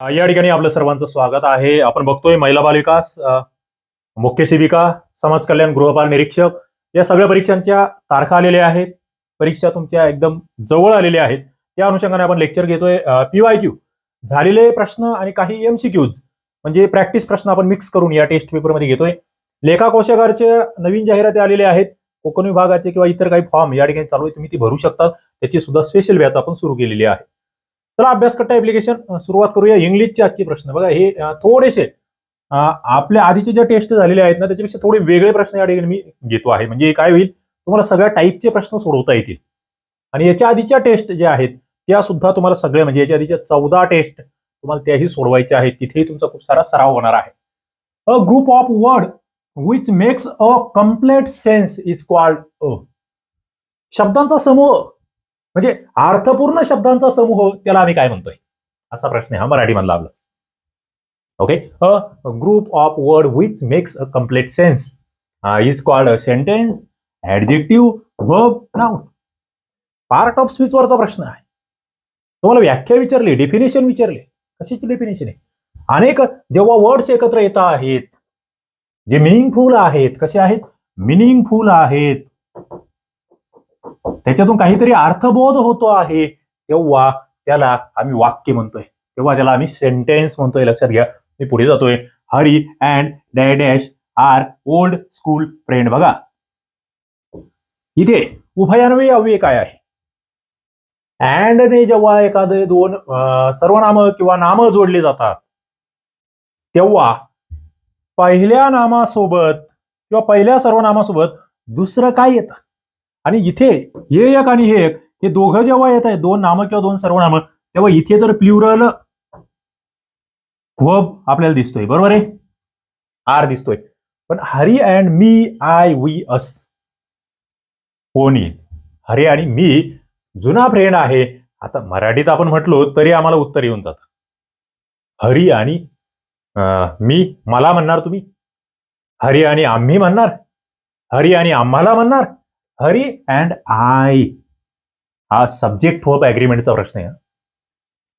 या ठिकाणी आपलं सर्वांचं स्वागत आहे. आपण बघतोय महिला बालविकास मुख्य सेविका समाज कल्याण गृहपाल निरीक्षक या सगळ्या परीक्षांच्या तारखा आलेल्या आहेत. परीक्षा तुमच्या एकदम जवळ आलेल्या आहेत. त्या अनुषंगाने आपण लेक्चर घेतोय पीवाय क्यू झालेले प्रश्न आणि काही एमसीक्यूज म्हणजे प्रॅक्टिस प्रश्न आपण मिक्स करून या टेस्ट पेपरमध्ये घेतोय. लेखा कोशागारच्या नवीन जाहिराती आलेल्या आहेत. कोकण विभागाचे किंवा इतर काही फॉर्म या ठिकाणी चालू आहे तुम्ही ती भरू शकता. त्याची सुद्धा स्पेशल बॅच आपण सुरू केलेली आहे. चला अभ्यासकट्टा ऍप्लिकेशन सुरुवात करूया इंग्लिशचे आजचे प्रश्न. बघा हे थोडेसे आपल्या आधीचे ज्या टेस्ट झालेले आहेत ना त्याच्यापेक्षा थोडे वेगळे प्रश्न या ठिकाणी मी घेतो आहे. म्हणजे काय होईल? तुम्हाला सगळ्या टाईपचे प्रश्न सोडवता येतील. आणि याच्या आधीच्या टेस्ट ज्या आहेत त्या सुद्धा तुम्हाला सगळ्या म्हणजे याच्या आधीच्या चौदा टेस्ट तुम्हाला त्याही सोडवायच्या आहेत. तिथेही तुमचा खूप सारा सराव होणार आहे. A group of word which makes a complete sense is called a शब्दांचा समूह म्हणजे अर्थपूर्ण शब्दांचा समूह त्याला आम्ही काय म्हणतोय? असा प्रश्न आहे. हा मराठीमधला आपला. Okay a group of word which makes a complete sense is called a sentence adjective verb noun part of speech वरचा प्रश्न आहे. तुम्हाला व्याख्या विचारली डेफिनेशन विचारले कशाची डेफिनेशन आहे? अनेक जेव्हा वर्ड्स एकत्र येत आहेत जे मिनिंगफुल आहेत कसे आहेत? मिनिंगफुल आहेत. त्याच्यातून काहीतरी अर्थबोध होतो आहे. तेव्हा त्याला आम्ही वाक्य म्हणतोय. तेव्हा त्याला आम्ही सेंटेन्स म्हणतोय. लक्षात घ्या. मी पुढे जातोय. Hari and dash are old school friend बघा. इथे उभयान्वयी अव्यय काय आहे? अँडने जेव्हा एखादे दोन सर्वनाम किंवा नाम जोडले जातात तेव्हा पहिल्या नामासोबत किंवा पहिल्या सर्वनामासोबत दुसरं काय येतं? आणि इथे हे एक आणि हे एक हे दोघं जेव्हा येत आहे दोन नामं किंवा दोन सर्वनामं तेव्हा इथे तर प्ल्युरल वब आपल्याला दिसतोय. बरोबर आहे? आर दिसतोय. पण हरी अँड मी आय वी अस कोण? येईल हरी आणि मी जुना फ्रेंड आहे. आता मराठीत आपण म्हटलो तरी आम्हाला उत्तर येऊन जात. हरी आणि अं, मी मला म्हणणार तुम्ही? हरी आणि आम्ही म्हणणार? हरी आणि आम्हाला म्हणणार? हरी अँड आय हा सब्जेक्ट वर्ब अग्रीमेंटचा प्रश्न आहे.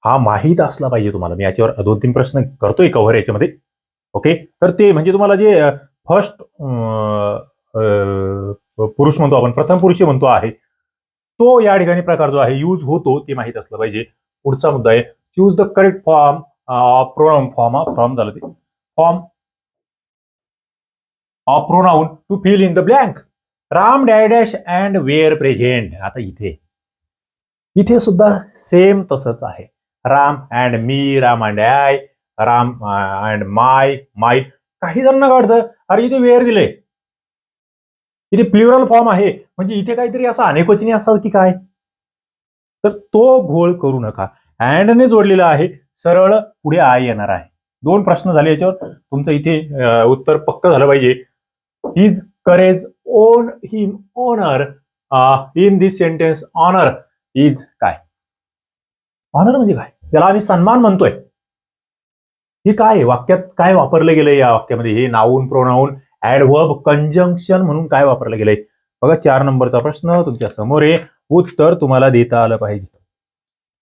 हा. माहीत असला पाहिजे तुम्हाला. मी याच्यावर दोन तीन प्रश्न करतोय कव्हर याच्यामध्ये. ओके तर ते म्हणजे तुम्हाला जे फर्स्ट पुरुष म्हणतो आपण प्रथम पुरुष म्हणतो आहे तो या ठिकाणी प्रकार जो आहे यूज होतो ते माहीत असलं पाहिजे. पुढचा मुद्दा आहे choose the correct form pronoun form form झालं ते. Form of pronoun to fill in the blank Ram dash and were present. आता इथे. इथे सुद्धा सेम तसंच आहे. Ram and me Ram and I Ram and my my. काही जणांना वाटतं अरे इथे वेअर दिले इथे प्ल्युरल फॉर्म आहे. म्हणजे इथे काहीतरी असं अनेकवचनी असावं की काय? तर तो घोळ करू नका. अँडने जोडलेला आहे. सरळ पुढे आय येणार आहे. दोन प्रश्न झाले याच्यावर. तुमचं इथे उत्तर पक्क झालं पाहिजे. His courage won him honour in this sentence honour is काय? ऑनर म्हणजे काय? त्याला आम्ही सन्मान म्हणतोय. हे काय वाक्यात काय वापरलं गेलंय या वाक्यामध्ये? हे नाऊन प्रोनाऊन ऍडव्हर्ब कंजंक्शन म्हणून काय वापरलं गेलंय? बघा चार नंबरचा प्रश्न तुमच्यासमोर आहे. उत्तर तुम्हाला देता आलं पाहिजे.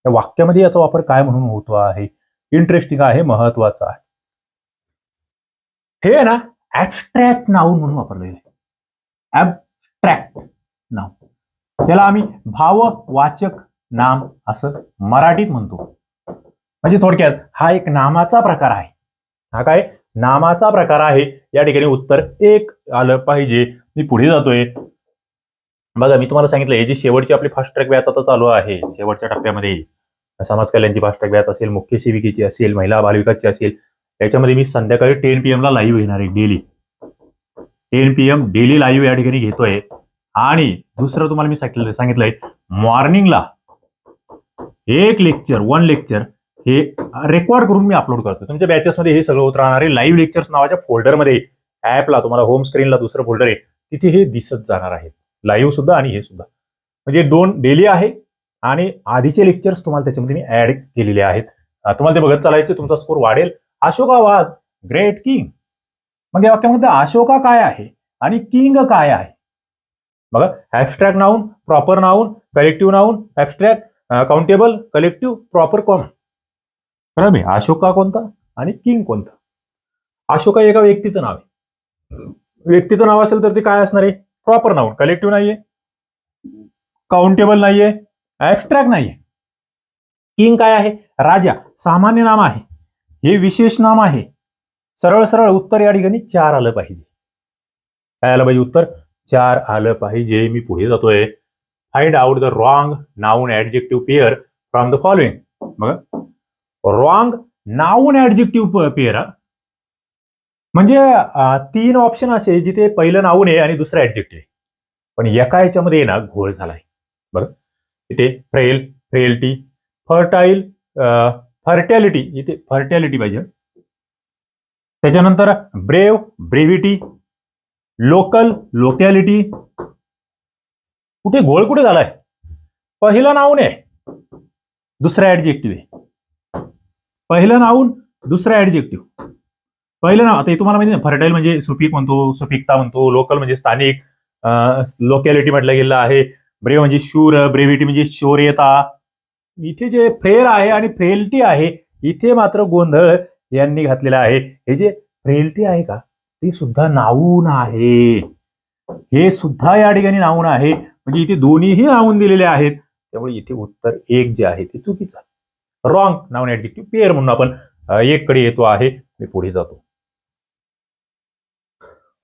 या वाक्यामध्ये याचा वापर काय म्हणून होतो आहे? इंटरेस्टिंग आहे महत्वाचं आहे. हे ना ऍबस्ट्रॅक्ट नाऊन म्हणून वापरलं आहे ॲबस्ट्रॅक्ट नाव त्याला आम्ही भाववाचक नाम असं मराठीत म्हणतो. म्हणजे थोडक्यात हा एक नामाचा प्रकार आहे. हा काय? नामाचा प्रकार आहे. या ठिकाणी उत्तर एक आलं पाहिजे. मी पुढे जातोय. बघा मी तुम्हाला सांगितलं हे जी शेवटची आपली फास्ट ट्रॅक व्याच आता चालू आहे शेवटच्या टप्प्यामध्ये. समाज कल्याणची फास्ट ट्रॅक व्याच असेल मुख्य सेविकेची असेल महिला बालविकासची असेल याच्यामध्ये मी संध्याकाळी टेन पी ला लाईव्ह घेणार आहे daily ten P M daily live या ठिकाणी घेतोय. आणि दुसरं तुम्हाला मी सांगितलं सांगितलंय मॉर्निंगला एक लेक्चर वन लेक्चर हे रेकॉर्ड करून मी अपलोड करतो तुमच्या बॅचेसमध्ये हे सगळं होत राहणार आहे. लाईव्ह लेक्चर्स नावाच्या फोल्डरमध्ये ऍपला तुम्हाला होम स्क्रीनला दुसरं फोल्डर आहे. तिथे हे दिसत जाणार आहे. लाईव्ह सुद्धा आणि हे सुद्धा. म्हणजे दोन डेली आहे आणि आधीचे लेक्चर्स तुम्हाला त्याच्यामध्ये मी ऍड केलेले आहेत. तुम्हाला ते बघत चालायचे तुमचा स्कोर वाढेल. अशोका वाज ग्रेट किंग मग या वाक्यामध्ये अशोका काय आहे आणि किंग काय आहे? बघा abstract noun proper noun collective noun abstract countable collective proper common बरोबर मी अशोका कोणता आणि किंग कोणता? अशोका एका व्यक्तीचं नाव आहे. व्यक्तीचं नाव असेल तर ते काय असणार आहे? प्रॉपर नाऊन कलेक्टिव्ह नाहीये. काउंटेबल नाहीये. ऍबस्ट्रॅक्ट नाहीये. किंग काय आहे? राजा सामान्य नाम आहे. हे विशेष नाम आहे. सरळ सरळ उत्तर या ठिकाणी चार आलं पाहिजे. काय आलं पाहिजे उत्तर? चार आलं पाहिजे. मी पुढे जातोय. Find out the wrong noun adjective pair from the following बघा. रॉंग नाऊन ऍडजेक्टिव्ह पेअर म्हणजे तीन ऑप्शन असे जिथे पहिलं नाऊन आहे आणि दुसरं ऍडजेक्टिव्ह आहे. पण एका याच्यामध्ये ना घोळ झालाय. बरं इथे फ्रेल फ्रेल्टी फर्टाईल फर्टॅलिटी इथे फर्टॅलिटी पाहिजे. त्याच्यानंतर ब्रेव ब्रेव्हिटी लोकल लोकॅलिटी. कुठे घोळ कुठे झालाय? पहिलं नाऊन आहे. दुसरा ऍडजेक्टिव्ह आहे. पहिलं नाऊन दुसरा ऍडजेक्टिव्ह पहिलं नाव आता हे तुम्हाला माहिती फर्टाईल म्हणजे सुपीक म्हणतो सुपीकता म्हणतो लोकल म्हणजे स्थानिक लोकॅलिटी म्हटलं गेलं आहे. ब्रेव म्हणजे शूर ब्रेव्हिटी म्हणजे शौर्यता इथे जे फेल आहे आणि फ्रेल्टी आहे इथे मात्र गोंधळ यांनी घातलेला आहे. हे जे फ्रेल्टी आहे का? ते सुद्धा नाऊन आहे. हे सुद्धा या ठिकाणी नाऊन आहे. म्हणजे इथे दोन्हीही नाऊन दिलेले आहेत. त्यामुळे इथे उत्तर एक जे आहे ते चुकीचं रॉंग नाऊन ऍडजेक्टिव्ह पेअर म्हणून आपण एक कडे येतो आहे. मी पुढे जातो.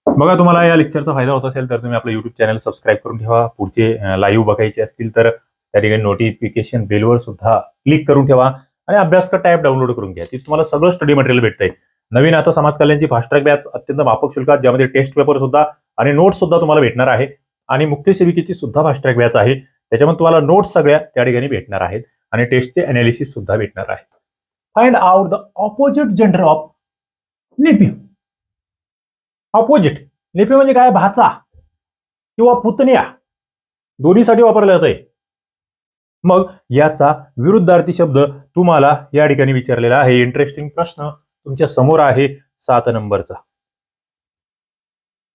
बघा तुम्हाला या लेक्चरचा फायदा होत असेल तर तुम्ही आपलं युट्यूब चॅनल सबस्क्राईब करून ठेवा. पुढचे लाईव्ह बघायचे असतील तर त्या ठिकाणी नोटिफिकेशन बिलवर सुद्धा क्लिक करून ठेवा आणि अभ्यासकर टाईप डाउनलोड करून घ्या. तिथे तुम्हाला सगळं स्टडी मटेरियल भेटतंय. नवीन आता समाज कल्याणची फास्ट्रॅक बॅच अत्यंत माफक शुल्कात ज्यामध्ये टेस्ट पेपर सुद्धा आणि नोट्स सुद्धा तुम्हाला भेटणार आहे. आणि मुख्य सेविकेची सुद्धा फास्ट्रॅक बॅच आहे. त्याच्यामध्ये तुम्हाला नोट्स सगळ्या त्या ठिकाणी भेटणार आहेत. आणि टेस्टचे अनालिसिस सुद्धा भेटणार आहे. Find out the opposite gender of nephew opposite nephew म्हणजे काय? भाचा किंवा पुतण्या. दोन्हीसाठी वापरलं जातंय. मग याचा विरुद्धार्थी शब्द तुम्हाला या ठिकाणी विचारलेला आहे. इंटरेस्टिंग प्रश्न तुमच्यासमोर आहे सात नंबरचा.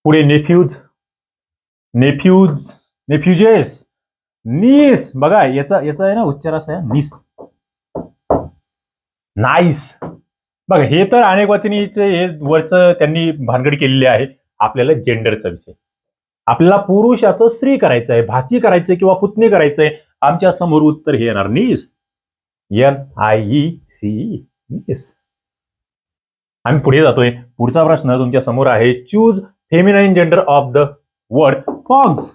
पुढे नेफ्यूज नेफ्यूज नेफ्युजेस नीस बघा याचा याचा आहे ना उच्चार असा आहे नीस नाईस बघा हे तर अनेक वचनीचे हे वरचं त्यांनी भानगड केलेली आहे. आपल्याला जेंडरचा विषय. आपल्याला पुरुषाचं स्त्री करायचं आहे भाची करायचंय किंवा पुतणी करायचंय. आमच्यासमोर उत्तर हे येणार niece. N I E C niece. आम्ही पुढे जातोय. पुढचा प्रश्न तुमच्यासमोर आहे. Choose feminine gender of the word fox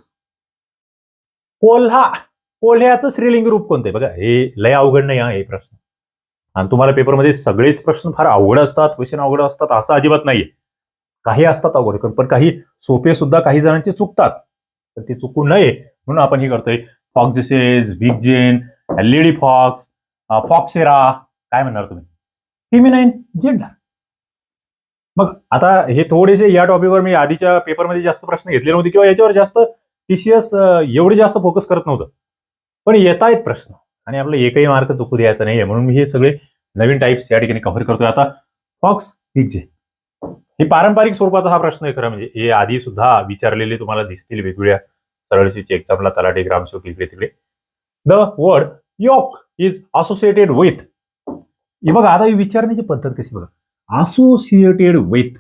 कोल्हा. कोल्ह्याचं स्त्रीलिंग रूप कोणतं आहे? बघा हे लय अवघड नाही हा हे प्रश्न. आणि तुम्हाला पेपरमध्ये सगळेच प्रश्न फार अवघड असतात क्वेश्चन अवघड असतात असं अजिबात नाहीये. काही असतात अवघड पण काही सोपे सुद्धा काही जणांचे चुकतात. तर ते चुकू नये म्हणून आपण हे करतोय. फॉक्सेस व्हिगजेन लेडी फॉक्स फॉक्सेरा काय म्हणणार तुम्ही? फेमिनाईन जेंडर मग आता हे थोडेसे या टॉपिकवर मी आधीच्या पेपरमध्ये जास्त प्रश्न घेतले नव्हते किंवा याच्यावर जास्त टीसीएस एवढे जास्त फोकस करत नव्हतं. पण येत आहेत प्रश्न. आणि आपलं एकही मार्क चुकू द्यायचा नाहीये. म्हणून मी हे सगळे नवीन टाईप्स या ठिकाणी कव्हर करतोय. आता फॉक्स बिगजे हे पारंपरिक स्वरूपाचा हा प्रश्न आहे खरं म्हणजे. हे आधी सुद्धा विचारलेले तुम्हाला दिसतील वेगवेगळ्या सरळशीची एक्झामला तलाठी ग्रामसेवक इकडे तिकडे. The word yoke is associated with हे बघा आता ही विचारण्याची पद्धत कशी बघा. असोसिएटेड विथ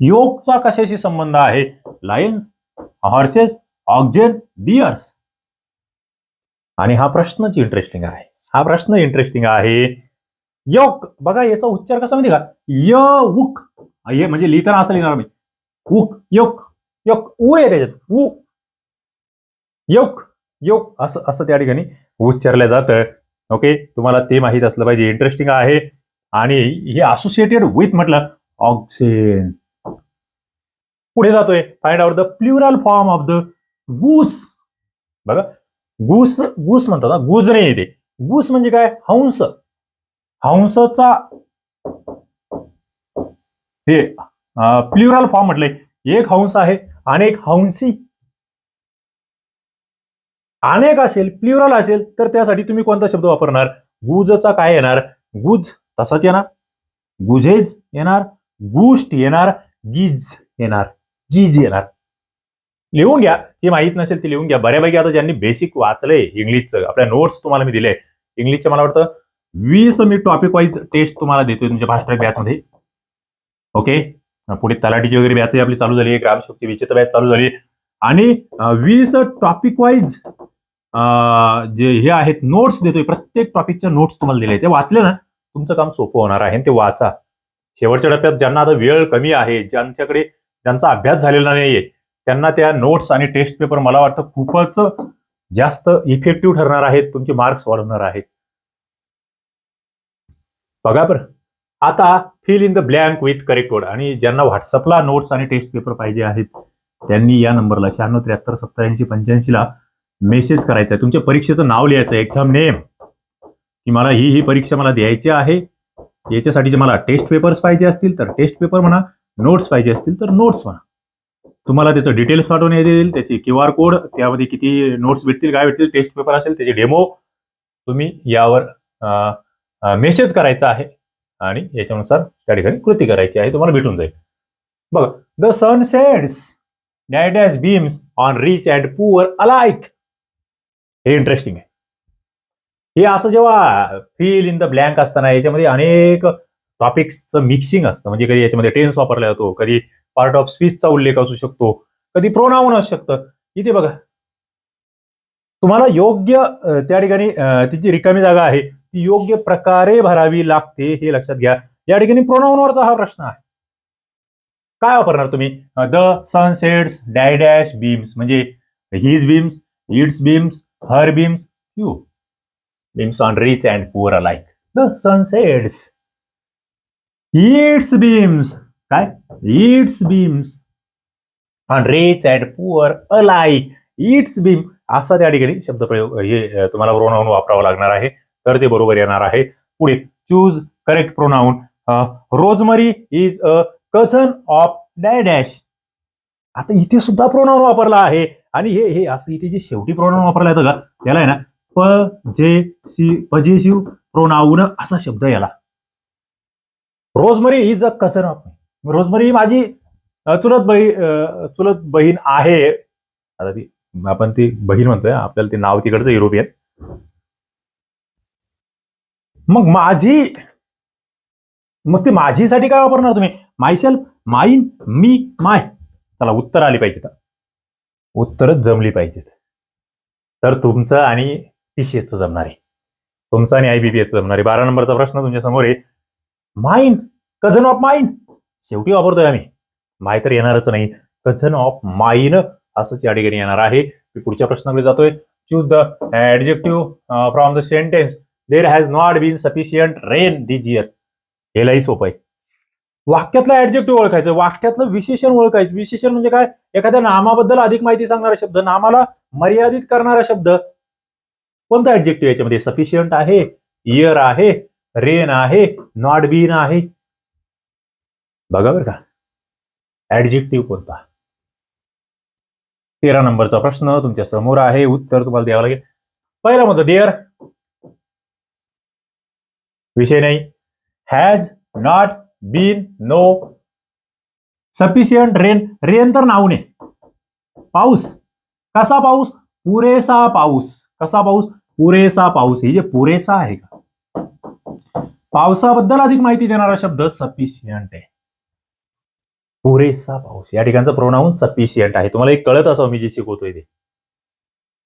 योगचा कशाशी संबंध आहे? लायन्स हॉर्सेस ऑक्झेन बियर्स आणि हा प्रश्नच इंटरेस्टिंग आहे. हा प्रश्न इंटरेस्टिंग आहे. योग बघा याचा उच्चार कसा माहिती का? य उक म्हणजे लिहिताना असं लिहिणार मी. उक योक योक उ आहे त्याच्यात. उ योक योक असं असं त्या ठिकाणी उच्चारलं जातं. ओके तुम्हाला ते माहीत असलं पाहिजे. इंटरेस्टिंग आहे. आणि हे असोसिएटेड विथ म्हटलं ऑक्सिजन पुढे जातोय. Find out the plural form of the goose बघा. गूस गूस म्हणतात ना. गुज नाही येते गूस म्हणजे काय? हंस. हंसचा हे प्लुरल फॉर्म म्हटलंय. एक हंस आहे अनेक हंसी. अनेक असेल प्लुरल असेल तर त्यासाठी तुम्ही कोणता शब्द वापरणार? गुजचा काय येणार? गुज तसाच येणार. गुझेज येणार. गुस्ट येणार. गिज येणार. गिज येणार. लिहून घ्या. जे माहीत नसेल ते लिहून घ्या. बऱ्यापैकी आता ज्यांनी बेसिक वाचलंय इंग्लिशचं आपल्या नोट्स तुम्हाला मी दिले इंग्लिशचे मला वाटतं वीस मी टॉपिक वाईज टेस्ट तुम्हाला देतोय तुमच्या फास्ट ट्रॅक बॅचमध्ये ओके पुढे तलाठीची वगैरे बॅच आपली चालू झाली. ग्रामशक्ती विचित्र बॅच चालू झाली. आणि वीस टॉपिक वाईज जे हे आहेत नोट्स देतोय. प्रत्येक टॉपिकच्या नोट्स तुम्हाला दिले ते वाचले ना तुमचं काम सोपं होणार आहे ते वाचा. शेवटच्या टप्प्यात ज्यांना आता वेळ कमी आहे ज्यांच्याकडे ज्यांचा अभ्यास झालेला नाहीये त्यांना त्या नोट्स आणि टेस्ट पेपर मला वाटतं खूपच जास्त इफेक्टिव्ह ठरणार आहेत तुमचे मार्क्स वाढवणार आहेत. बघा बरं. आता fill in the blank with correct word आणि ज्यांना व्हॉट्सअपला नोट्स आणि टेस्ट पेपर पाहिजे आहेत त्यांनी या नंबरला शहाण्णव त्र्याहत्तर सत्त्याऐंशी पंच्याऐंशीला मेसेज करायचा आहे. तुमच्या परीक्षेचं नाव लिहायचं आहे. एक्झाम नेम की मला ही ही परीक्षा मला द्यायची आहे. याच्यासाठी जे मला टेस्ट पेपर्स पाहिजे असतील तर टेस्ट पेपर म्हणा नोट्स पाहिजे असतील तर नोट्स म्हणा. तुम्हाला त्याचं डिटेल्स पाठवून येईल त्याचे क्यू आर कोड त्यामध्ये किती नोट्स भेटतील काय भेटतील टेस्ट पेपर असेल त्याचे डेमो तुम्ही यावर मेसेज करायचा आहे. आणि याच्यानुसार त्या ठिकाणी कृती करायची आहे. तुम्हाला भेटून जाईल. बघा the sun sheds night beams on rich and poor alike हे इंटरेस्टिंग आहे. हे असं जेव्हा फील इन द ब्लँक असताना याच्यामध्ये अनेक टॉपिक्सचं मिक्सिंग असतं. म्हणजे कधी याच्यामध्ये टेन्स वापरला जातो कधी पार्ट ऑफ स्पीचचा उल्लेख असू शकतो कधी प्रोनाऊन असू शकतं. इथे बघा. तुम्हाला योग्य त्या ठिकाणी तिची रिकामी जागा आहे. ती योग्य प्रकारे भरावी लागते हे लक्षात घ्या. या ठिकाणी प्रोनाऊनवरचा हा प्रश्न आहे. काय वापरणार तुम्ही? द सनसेट्स डॅश बीम्स म्हणजे his beams its beams her beams you beams on rich and poor alike the sunsets its beams काय its beams on rich and poor alike its beam असा त्या ठिकाणी शब्दप्रयोग हे तुम्हाला प्रोनाऊन वापरावं लागणार आहे. तर ते बरोबर येणार आहे. पुढे choose correct pronoun Rosemary is a cousin of dash आता इथे सुद्धा प्रोनाऊन वापरला आहे. आणि हे हे असं इथे जे शेवटी प्रोनाऊन वापरला येतं का याला आहे ना प जे सी शिव प्रोनाऊन असा शब्द याला. Rosemary is a cousin of Rosemary माझी चुलत बहीण चुलत बहीण आहे. आता ती आपण ती बहीण म्हणतोय आपल्याला ते नाव तिकडचं युरोपियन. मग माझी मग ते माझीसाठी काय वापरणार तुम्ही? मायसेल्फ माईन मी माय. चला उत्तर आली पाहिजेत उत्तरच जमली पाहिजेत तर तुमचं आणि टीसीएसचं जमणार आहे. तुमचं आणि आय बी पी आयबीपीएसचं जमणार आहे. बारा नंबरचा प्रश्न तुमच्यासमोर आहे. माईन कझन ऑफ माईन. शेवटी वापरतोय आम्ही. माय तर येणारच नाही. कझन ऑफ माईन असंच या ठिकाणी येणार आहे. मी पुढच्या प्रश्नाकडे जातोय. Choose the adjective from the sentence there has not been sufficient rain this year हेलाही सोपं आहे. वाक्यातलं ऍडजेक्टिव्ह ओळखायचं वाक्यातलं विशेषण ओळखायचं. विशेषण म्हणजे काय? एखाद्या नामाबद्दल अधिक माहिती सांगणारा शब्द नामाला मर्यादित करणारा शब्द. कोणता ऍडजेक्टिव्ह याच्यामध्ये? सफिशियंट आहे इयर आहे रेन आहे नॉट बीन आहे. बघा बरं का. ऍडजेक्टिव्ह कोणता? तेरा नंबरचा प्रश्न तुमच्यासमोर आहे. उत्तर तुम्हाला द्यावं लागेल. पहिला म्हणतो देअर विषय नाही. Has not been no sufficient rain rain तर नाव नाही पाऊस. कसा पाऊस? पुरेसा पाऊस. कसा पाऊस? पुरेसा पाऊस. हे जे पुरेसा आहे का? पावसाबद्दल अधिक माहिती देणारा शब्द सफिशियंट आहे. पुरेसा पाऊस. या ठिकाणचं प्रोनाऊन सफिशियंट आहे. तुम्हाला एक कळत असावं मी जे शिकवतोय ते.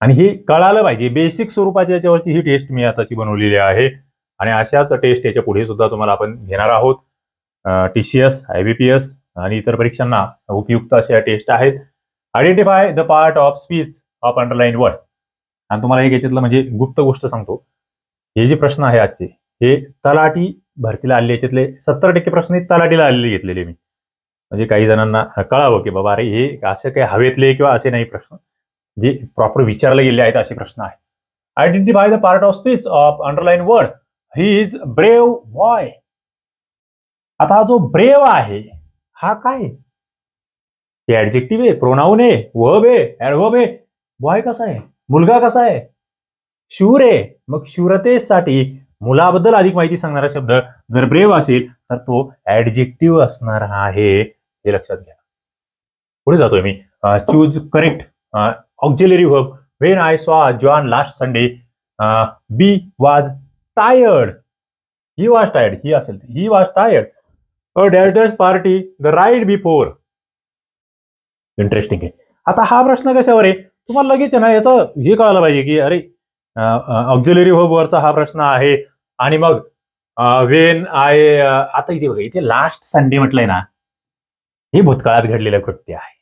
आणि हे कळालं पाहिजे. बेसिक स्वरूपाच्या याच्यावरची ही टेस्ट मी आताची बनवलेली आहे. आणि अशाच टेस्ट याच्यापुढे सुद्धा तुम्हाला आपण घेणार आहोत. टी सी एस आयबीपीएस आणि इतर परीक्षांना उपयुक्त अशा टेस्ट आहेत. Identify the part of speech of underline word आणि तुम्हाला एक याच्यातलं म्हणजे गुप्त गोष्ट सांगतो. हे जे प्रश्न आहे आजचे हे तलाठी भरतीला आलेले याच्यातले सत्तर टक्के प्रश्न हे तलाठीला आलेले घेतलेले मी. म्हणजे काही जणांना कळावं की बाबा अरे हे असे काही हवेतले किंवा असे नाही प्रश्न. जे प्रॉपर विचारले गेले आहेत असे प्रश्न आहेत. Identify the part of speech of underline word he is brave boy आता हा जो ब्रेव आहे हा काय हे ऍडजेक्टिव्ह आहे प्रोनाऊन आहे वब आहे ऍडवर्ब आहे. बॉय कसा आहे? मुलगा कसा आहे? शूर आहे. मग शूरतेसाठी मुलाबद्दल अधिक माहिती सांगणारा शब्द जर ब्रेव असेल तर तो ऍडजेक्टिव्ह असणार आहे. हे लक्षात घ्या. पुढे जातोय मी. Choose correct auxiliary verb when I saw John last Sunday be was tired he was tired he असेल he was tired a dash party the right before interesting आहे. आता हा प्रश्न कशावर आहे? तुम्हाला लगेच आहे ना याचं हे कळायला पाहिजे की अरे ऑक्झिलरी वरचा हा प्रश्न आहे. आणि मग वेन आय आता इथे बघा इथे लास्ट संडे म्हटलंय ना हे भूतकाळात घडलेलं कृत्य आहे.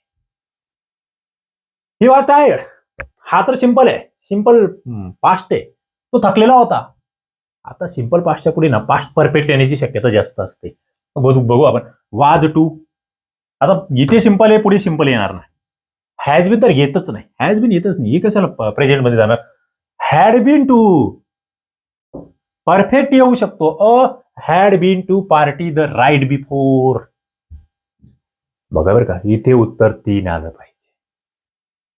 ही वाट टायर्ड हा तर सिंपल आहे. सिंपल पास्ट आहे. तो थकलेला होता. आता सिंपल पास्टच्या पुढे ना पास्ट परफेक्ट येण्याची शक्यता जास्त असते. बघू बघू आपण. वाज टू आता इथे सिंपल आहे पुढे सिंपल येणार नाही. हॅज बिन तर येतच नाही. हॅज बिन येतच नाही. हे कशाला प्रेझेंटमध्ये जाणार? हॅड बीन टू परफेक्ट येऊ शकतो. A had been to party the right before बघा बरं का इथे उत्तर तीन आलं पाहिजे.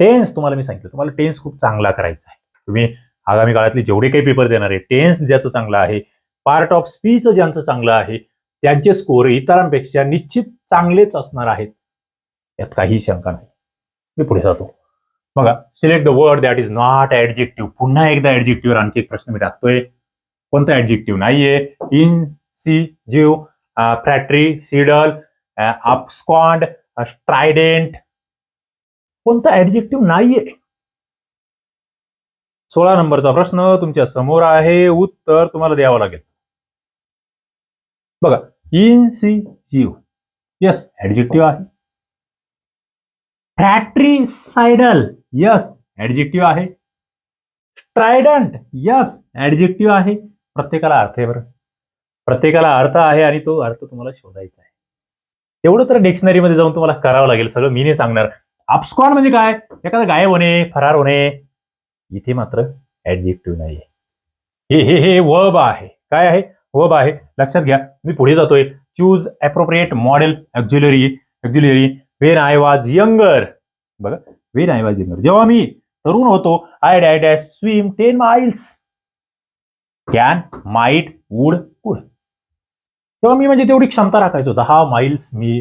टेन्स तुम्हाला मी सांगितलं. तुम्हाला टेन्स खूप चांगला करायचा आहे. तुम्ही आगामी काळातले जेवढे काही पेपर देणार आहे टेन्स ज्याचं चांगलं आहे पार्ट ऑफ स्पीच ज्यांचं चांगलं आहे त्यांचे स्कोर इतरांपेक्षा निश्चित चांगलेच असणार आहेत. यात काही शंका नाही. मी पुढे जातो. बघा select the word that is not adjective पुन्हा एकदा ऍडजेक्टिव्ह आणखी एक प्रश्न मी टाकतोय. कोणता ऍडजेक्टिव्ह नाहीये? इन सी जीव फ्रॅक्टरी सिडल अपस्कॉन्ड स्ट्रायडेंट कोणता ऍडजेक्टिव्ह नाहीये? सोळा नंबरचा प्रश्न तुमच्यासमोर आहे. उत्तर तुम्हाला द्यावं लागेल. बघा इन सी जीव यस ऍडजेक्टिव्ह आहे. फॅक्टरी सायडल यस ऍडजेक्टिव्ह आहे. स्ट्रायडंट यस ऍडजेक्टिव्ह आहे. प्रत्येकाला अर्थ आहे बरं. प्रत्येकाला अर्थ आहे आणि तो अर्थ तुम्हाला शोधायचा आहे. एवढं तर डिक्शनरीमध्ये जाऊन तुम्हाला करावं लागेल सगळं. मी नाही सांगणार. अपस्कॉन म्हणजे काय? एखादा गायब होणे फरार होणे इथे मात्र ऍडजेक्टिव्ह नाही हे हे हे वब आहे. काय आहे? वब आहे. लक्षात घ्या. मी पुढे जातोय. Choose appropriate modal auxiliary auxiliary when I was younger बघा. वेन आय वॉज यंगर जेव्हा मी तरुण होतो I dash dash swim ten miles can might would could तेव्हा मी म्हणजे तेवढी क्षमता राखायचो. दहा माइल्स मी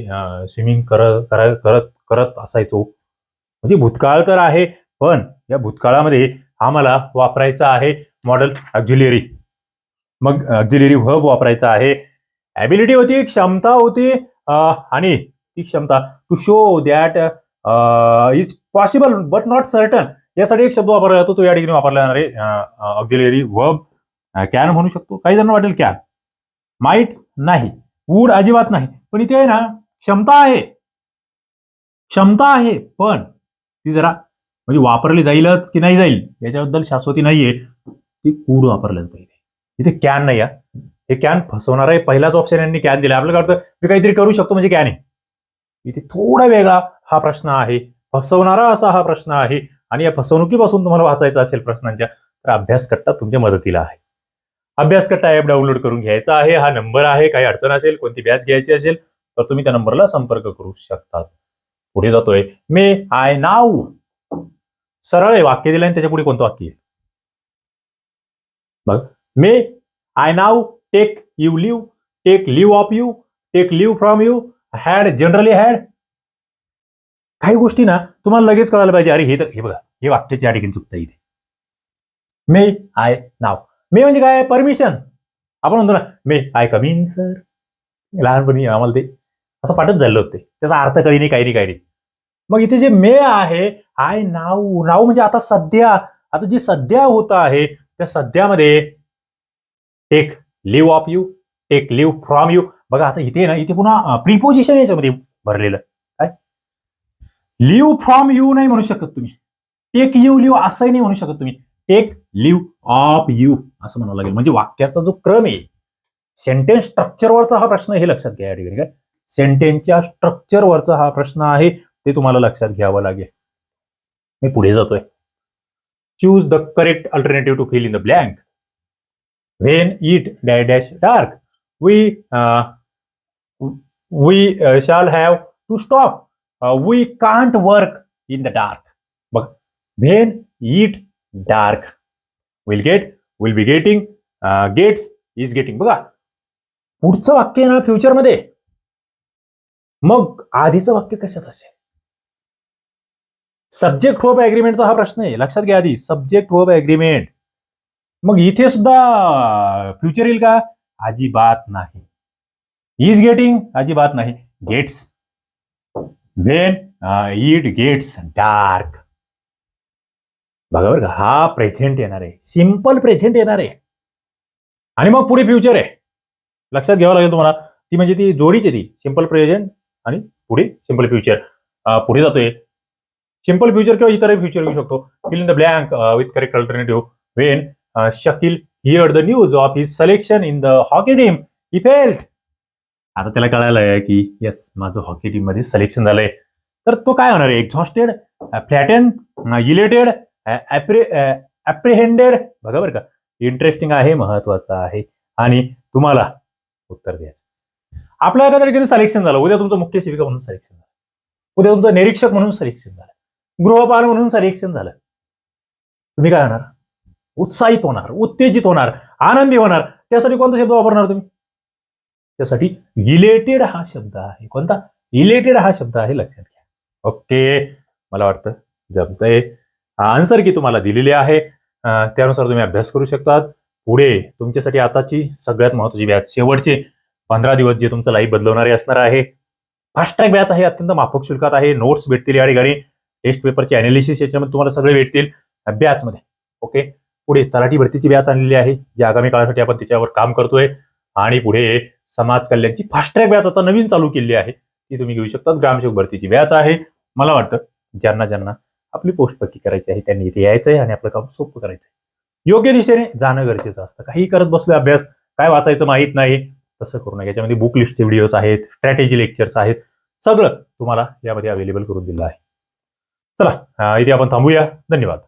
स्विमिंग करत करत करत असायचो. म्हणजे भूतकाळ तर आहे पण या भूतकाळामध्ये आम्हाला वापरायचा आहे मॉडेल ऑक्झिलरी मग ऑक्झिलरी व्हर्ब वापरायचा आहे. ॲबिलिटी होती क्षमता होती आणि ती क्षमता to show that is possible but not certain यासाठी एक शब्द वापरला जातो तो या ठिकाणी वापरला जाणार आहे ऑक्झिलरी व्हर्ब कॅन म्हणू शकतो. काही जण वाटेल कॅन माईट नाही. वूड अजिबात नाही. पण इथे आहे ना क्षमता आहे. क्षमता आहे पण ती जरा म्हणजे वापरली जाईलच की नाही जाईल याच्याबद्दल शाश्वती नाहीये. ती कूड वापरलं पाहिजे इथे कॅन नाही हे. कॅन फसवणार आहे पहिलाच ऑप्शन यांनी कॅन दिला. आपल्याला वाटतं? मी काहीतरी करू शकतो म्हणजे कॅन आहे. इथे थोडा वेगळा हा प्रश्न आहे. फसवणारा असा हा प्रश्न आहे. आणि या फसवणुकीपासून तुम्हाला वाचायचा असेल प्रश्नांच्या तर अभ्यास कट्टा तुमच्या मदतीला आहे. अभ्यास कट्टा ऍप डाउनलोड करून घ्यायचा आहे. हा नंबर आहे. काही अडचण असेल कोणती बॅच घ्यायची असेल तर तुम्ही त्या नंबरला संपर्क करू शकतात. पुढे जातोय. मे आय नाव सरळ आहे वाक्य दिलं आणि त्याच्या पुढे कोणतं वाक्य आहे? बघ. May I now take you leave take leave of you take leave from you had generally had काही गोष्टी ना तुम्हाला लगेच कळायला पाहिजे. अरे हे तर हे बघा हे वाक्याची या ठिकाणी चुकतं इथे मे आय नाव मे म्हणजे काय? परमिशन आपण म्हणतो ना may I come in sir लहानपणी आम्हाला ते असं पाठच झालं होते त्याचा अर्थ कळी नाही काही नाही काही नाही. मग इथे जे मे आहे आय नाव नाव म्हणजे आता सध्या आता जे सध्या होत आहे त्या सध्यामध्ये take leave of you take leave from you बघा आता इथे ना इथे पुन्हा प्रिपोजिशन याच्यामध्ये भरलेलं. काय? लिव्ह फ्रॉम यू नाही म्हणू शकत तुम्ही. टेक यू लिव्ह असंही नाही म्हणू शकत तुम्ही. टेक लिव्ह ऑफ यू असं म्हणावं लागेल. म्हणजे वाक्याचा जो क्रम आहे सेंटेन्स स्ट्रक्चरवरचा हा प्रश्न हे लक्षात घ्या या ठिकाणी. काय? सेंटेन्सच्या स्ट्रक्चरवरचा हा प्रश्न आहे. ते तुम्हाला लक्षात घ्यावं लागेल. मी पुढे जातोय. Choose the correct alternative to fill in the blank when it dash dash dark we we shall have to stop we can't work in the dark बघ when it dark will get will be getting gets is getting बघा पुढचं वाक्य आहे ना फ्युचरमध्ये मग आधीचं वाक्य कशात असेल? सब्जेक्ट वर्ब अग्रीमेंटचा हा प्रश्न आहे. लक्षात घ्या आधी. सब्जेक्ट वर्ब ऍग्रीमेंट मग इथे सुद्धा फ्युचर येईल का? अजिबात नाही. इज गेटिंग अजिबात नाही. Gets when it gets dark बघा बरं का हा प्रेझेंट येणार आहे. सिंपल प्रेझेंट येणार आहे. आणि मग पुढे फ्युचर आहे. लक्षात घ्यावं लागेल तुम्हाला. ती म्हणजे ती जोडीची ती. सिंपल प्रेझेंट आणि पुढे सिंपल फ्युचर पुढे जातोय. सिंपल फ्युचर किंवा इतरही फ्युचर घेऊ शकतो. Fill in the blank with correct alternative when Shakeel hear the news of his selection in the hockey team he felt आता त्याला कळायलंय की येस माझं हॉकी टीममध्ये सिलेक्शन झालंय. तर तो काय होणार आहे? एक्झॉस्टेड फ्लॅटन इलेटेड अप्रिहेंडेड बघा बरं का. इंटरेस्टिंग आहे महत्वाचं आहे. आणि तुम्हाला उत्तर द्यायचं. आपल्या एका तरीके सिलेक्शन झालं. उद्या तुमचं मुख्य सेविका म्हणून सिलेक्शन झालं. उद्या तुमचं निरीक्षक म्हणून सिलेक्शन झालं. गृहपाल म्हणून सिलेक्शन झालं. तुम्ही काय होणार? उत्साहित होणार उत्तेजित होणार आनंदी होणार. त्यासाठी कोणता शब्द वापरणार तुम्ही? त्यासाठी इलेटेड हा शब्द आहे. कोणता? इलेटेड हा शब्द आहे लक्षात घ्या. ओके. मला वाटतं जमतंय. आन्सर की तुम्हाला दिलेली आहे. त्यानुसार तुम्ही अभ्यास करू शकतात. पुढे तुमच्यासाठी आताची सगळ्यात महत्वाची बॅच शेवटचे पंधरा दिवस जे तुमचं लाईफ बदलवणारे असणार आहे. फास्ट ट्रॅक बॅच आहे अत्यंत माफक शुल्कात आहे. नोट्स भेटतील या ठिकाणी. टेस्ट पेपरचे अनालिसिस याच्यामध्ये तुम्हाला सगळे भेटतील बॅचमध्ये ओके? पुढे तलाठी भरतीची बॅच आणलेली आहे जी आगामी काळासाठी आपण त्याच्यावर काम करतोय. आणि पुढे समाज कल्याणची फास्ट ट्रॅक बॅच आता नवीन चालू केली आहे. ती तुम्ही घेऊ शकता ग्रामसेवक भरतीची बॅच आहे. मला वाटतं ज्यांना ज्यांना आपली पोस्ट पक्की करायची आहे त्यांनी इथे यायचं आहे आणि आपलं काम सोपं करायचं आहे योग्य दिशेने जाणं गरजेचं असतं. काही करत बसलोय अभ्यास काय वाचायचं माहीत नाही तसं करू नये याच्यामध्ये बुक लिस्टचे व्हिडिओज आहेत स्ट्रॅटेजी लेक्चर्स आहेत. सगळं तुम्हाला यामध्ये अवेलेबल करून दिलं आहे. चला इथे आपण थांबूया. धन्यवाद.